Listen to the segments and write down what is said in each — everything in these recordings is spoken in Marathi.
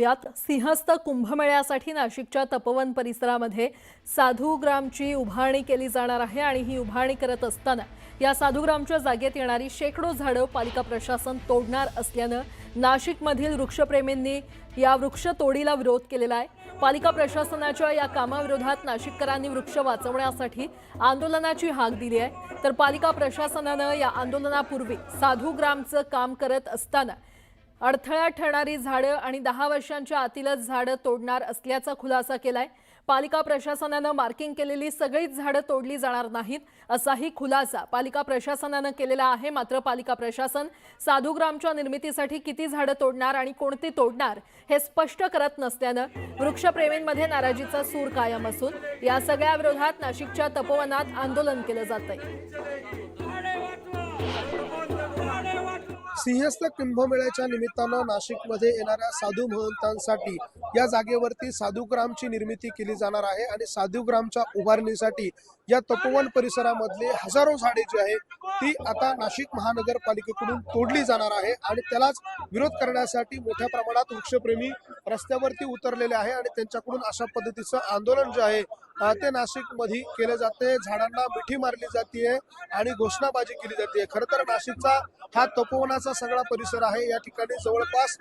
यात सिंहस्थ कुंभमेळ्यासाठी नाशिकच्या तपोवन परिसरामध्ये साधूग्रामची उभारणी केली जाणार आहे आणि ही उभारणी करत असताना या साधूग्रामच्या जागेत येणारी शेकडो झाडं पालिका प्रशासन तोडणार असल्यानं नाशिकमधील वृक्षप्रेमींनी या वृक्ष तोडीला विरोध केलेला आहे. पालिका प्रशासनाच्या या कामाविरोधात नाशिककरांनी वृक्ष वाचवण्यासाठी आंदोलनाची हाक दिली आहे. तर पालिका प्रशासनानं या आंदोलनापूर्वी साधूग्रामचं काम करत असताना अडथळा ठरणारी झाडं आणि दहा वर्षांच्या आतीलच झाडं तोडणार असल्याचा खुलासा केलाय. पालिका प्रशासनानं मार्किंग केलेली सगळीच झाडं तोडली जाणार नाहीत असाही खुलासा पालिका प्रशासनानं केलेला आहे. मात्र पालिका प्रशासन साधूग्रामच्या निर्मितीसाठी किती झाडं तोडणार आणि कोणती तोडणार हे स्पष्ट करत नसल्यानं वृक्षप्रेमींमध्ये नाराजीचा सूर कायम असून या सगळ्या विरोधात नाशिकच्या तपोवनात आंदोलन केलं जात सिंहस्थ कुंभमेळ्याच्या निमित्तानं नाशिकमध्ये येणाऱ्या साधू महंतांसाठी या जागेवरती साधुग्रामची निर्मिती केली जाणार आहे आणि साधुग्रामच्या उभारणीसाठी या तपोवन परिसरामधले हजारो झाडे जी आहे ती आता नाशिक महानगरपालिकेकडून तोडली जाणार आहे आणि त्यालाच विरोध करण्यासाठी मोठ्या प्रमाणात वृक्षप्रेमी रस्त्यावरती उतरलेले आहे आणि त्यांच्याकडून अशा पद्धतीचं आंदोलन जे आहे ते ते नाशिकमध्ये केले जाते. झाडांना मिठी मारली जाते आणि घोषणाबाजी केली जाते खरं तर नाशिकचा हा तपोवनाचा सगळा परिसर आहे. या ठिकाणी जवळपास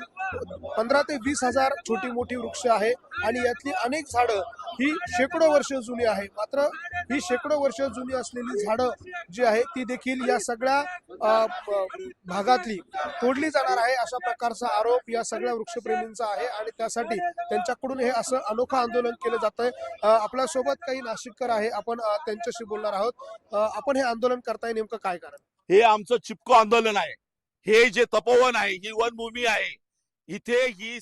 पंधरा ते वीस हजार छोटी मोठी वृक्ष आहे आणि यातली अनेक झाडं ही शेकडो वर्ष जुनी आहे. मात्र ही शेकडो वर्ष जुनी असलेली झाडं जी आहे ती देखील या सगळ्या भागातली तोडली जाणार आहे अशा प्रकारचा आरोप या सगळ्या वृक्षप्रेमींचा आहे आणि त्यासाठी त्यांच्याकडून हे असं अनोखं आंदोलन केलं जात आहे आपल्यासोबत काही नाशिककर आहे आपण त्यांच्याशी बोलणार आहोत. आपण हे आंदोलन करताय नेमकं काय कारण? हे आमचं चिपको आंदोलन आहे. हे जे तपोवन आहे ही वनभूमी आहे इथे ही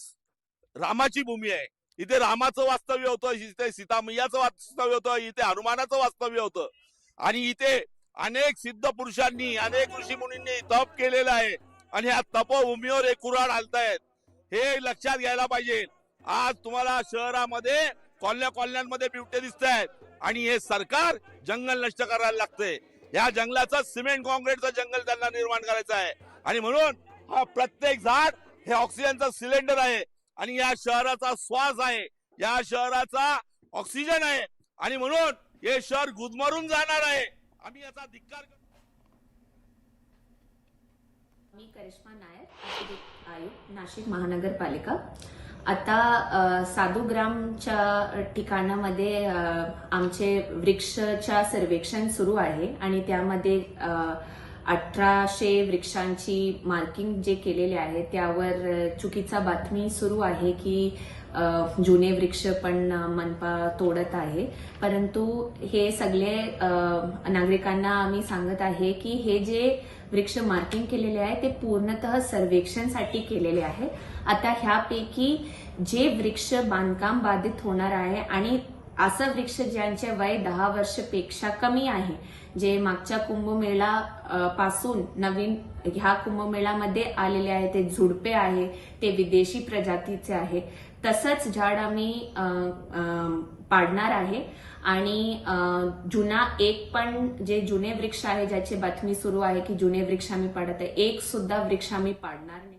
रामाची भूमी आहे. इथे रामाचं वास्तव्य होतं इथे सीतामय्याचं वास्तव्य होतं इथे हनुमानाचं वास्तव्य होतं. आणि इथे अनेक सिद्ध पुरुषांनी अनेक ऋषी मुनींनी तप केलेलं आहे. आणि ह्या तपभूमीवर एक कुराड हलतायत. हे लक्षात घ्यायला पाहिजे. आज तुम्हाला शहरामध्ये कॉलन्या कॉलन्यांमध्ये बिबटे दिसत आहेत आणि हे सरकार जंगल नष्ट करायला लागतंय. या जंगलाचं सिमेंट कॉन्क्रीटचं जंगल त्यांना निर्माण करायचं आहे. आणि म्हणून हा प्रत्येक झाड हे ऑक्सिजनचं सिलेंडर आहे. आणि या शहराचा श्वास आहे. या शहराचा ऑक्सिजन आहे. आणि म्हणून हे शहर गुदमरून जाणार आहे. आम्ही याचा धिक्कार करतो. मी करिश्मा नायर आयुक्त नाशिक महानगरपालिका. आता साधुग्रामच्या साधूग्रामच्या ठिकाणामध्ये आमचे वृक्षच्या सर्वेक्षण सुरू आहे. आणि त्यामध्ये अं अठराशे वृक्षांची मार्किंग जे केलेले आहे त्यावर चुकीचा बातमी सुरू आहे की जुने वृक्ष पण मनपा तोडत आहे. परंतु हे सगळे नागरिकांना आम्ही सांगत आहे की हे जे वृक्ष मार्किंग केलेले आहे ते पूर्णतः सर्वेक्षणसाठी केलेले आहे. आता ह्यापैकी जे वृक्ष बांधकाम बाधित होणार आहे आणि असं वृक्ष ज्यांचे वय दहा वर्षपेक्षा कमी आहे जे मागच्या कुंभमेळा पासून नवीन ह्या कुंभमेळामध्ये आलेले आहे ते झुडपे आहे ते विदेशी प्रजातीचे आहे. तसंच झाड आम्ही पाडणार आहे. आणि जुना एक पण जे जुने वृक्ष आहे ज्याची बातमी सुरू आहे की जुने वृक्ष आम्ही पाडत आहे एक सुद्धा वृक्ष आम्ही पाडणार नाही.